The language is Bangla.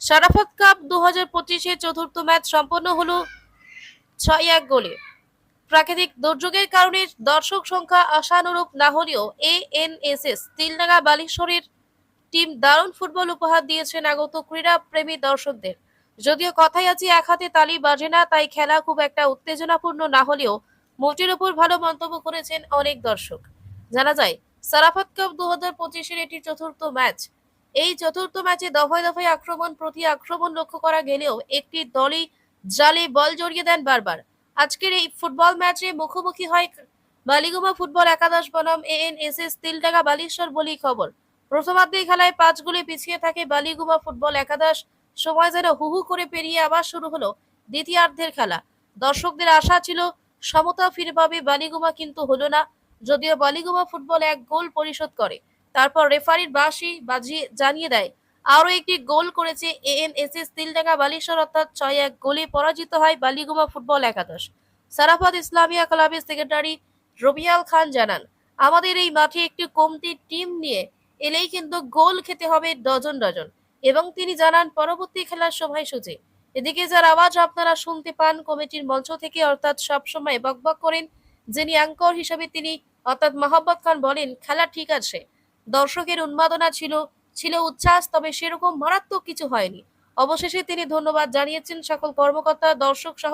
সারাফত কাপ দু হাজার পঁচিশে চতুর্থ ম্যাচ সম্পন্ন হলো ছয় এক গোলে। প্রাকৃতিক দুর্যোগের কারণে দর্শক সংখ্যা আশানুরূপ না হলেও A N S S Tildanga বালিশ্বরের team দারুণ ফুটবল উপহার দিয়েছেন আগত ক্রীড়া প্রেমী দর্শকদের। যদিও কথাই আছে, এক হাতে তালি বাজে না, তাই খেলা খুব একটা উত্তেজনাপূর্ণ না হলেও মোটের উপর ভালো মন্তব্য করেছেন অনেক দর্শক। জানা যায় সারাফত কাপ দু হাজার পঁচিশের এটি চতুর্থ ম্যাচ। এই চতুর্থ ম্যাচে দফায় দফায় আক্রমণ প্রতি আক্রমণ লক্ষ্য করা গেলেও একটি দলই জালে বল জড়িয়ে দেন বারবার। আজকের এই ফুটবল ম্যাচে মুখোমুখি হয় বালিগুমা ফুটবল একাদশ বনাম এস তিলডাঙ্গা বালিশ্বর বলেই খবর। প্রথমার্ধে খেলায় পাঁচ গোলে পিছিয়ে থাকে বালিগুমা ফুটবল একাদশ। সময় যেন হুহু করে পেরিয়ে আবার শুরু হলো দ্বিতীয়ার্ধের খেলা। দর্শকদের আশা ছিল সমতা ফিরে পাবে বালিগুমা, কিন্তু হলো না। যদিও বালিগুমা ফুটবল এক গোল পরিশোধ করে। তারপর রেফারির বাঁশি বাজিয়ে জানিয়ে দেয়। আরও একটি গোল করেছে এএনএসএস তিলডাঙ্গা বালিশ্বর অর্থাৎ ছয় এক গোলে পরাজিত হয় বালিগুমা ফুটবল একাদশ। সারাফত ইসলামিয়া ক্লাবের সেক্রেটারি রবিয়াল খান জানান, আমাদের এই মাঠে একটি কমতি টিম নিয়ে এলেই কিন্তু গোল খেতে হবে ডজন ডজন। এবং তিনি জানান, পরবর্তী খেলার সময়সূচি এদিকে যার আওয়াজ আপনারা শুনতে পান কমিটির মঞ্চ থেকে, অর্থাৎ সবসময় বকবক করেন যিনি অ্যাঙ্কর হিসেবে তিনি, অর্থাৎ মোহাম্মদ খান বলেন, খেলা ঠিক আছে। দর্শকের উন্মাদনা ছিল ছিল উচ্ছ্বাস, তবে সেরকম মারাত্মক কিছু হয়নি। অবশেষে তিনি ধন্যবাদ জানিয়েছেন সকল কর্মকর্তা, দর্শক সহ